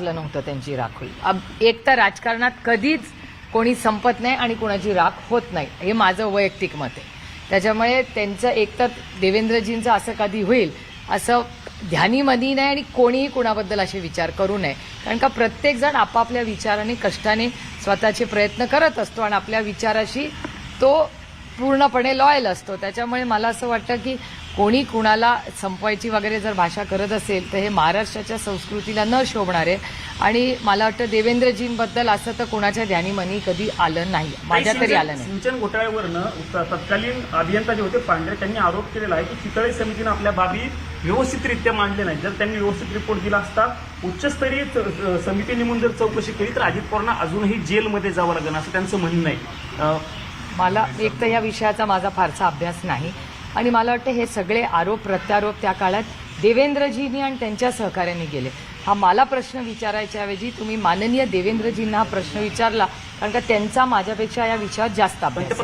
वाटलं नव्हतं त्यांची राख होईल अब- एक तर राजकारणात कधीच कोणी संपत नाही आणि कोणाची राख होत नाही. हे माझं वैयक्तिक मत आहे. त्याच्यामुळे त्यांचं एकतर देवेंद्रजींचं असं कधी होईल असं ध्यानीमनी नाही आणि कोणीही कुणाबद्दल असे विचार करू नये. कारण का प्रत्येकजण आपापल्या विचाराने कष्टाने स्वतःचे प्रयत्न करत असतो आणि आपल्या विचाराशी तो पूर्णपणे लॉयल असतो. त्याच्यामुळे मला असं वाटतं की कोणी कुणाला संपवायची वगैरे जर भाषा करत असेल तर हे महाराष्ट्राच्या संस्कृतीला न शोभणारे. आणि मला वाटतं देवेंद्रजींबद्दल असं तर कोणाच्या ध्यानीमनी कधी आलं नाही. माझ्या तरी आलं नाही. सिंचन घोटाळ्यावरनं तत्कालीन अभियंता जे होते पांढरे त्यांनी आरोप केलेला आहे की चितळे समितीनं आपल्या बाबी व्यवस्थितरित्या मांडले नाही जर त्यांनी व्यवस्थित रिपोर्ट दिला असता उच्चस्तरीय समिती नेमून जर चौकशी केली तर अजित पवारांना अजूनही जेलमध्ये जावं लागेल असं त्यांचं म्हणणं आहे. मला एक तर या विषयाचा माझा फारसा अभ्यास नाही. आणि मला वाटतं हे सगळे आरोप प्रत्यारोप त्या काळात देवेंद्रजींनी आणि त्यांच्या सहकार्यांनी गेले हा मला प्रश्न विचारायच्या ऐवजी तुम्ही माननीय देवेंद्रजींना हा प्रश्न विचारला कारण का त्यांचा माझ्यापेक्षा या विषयात जास्त अभ्यास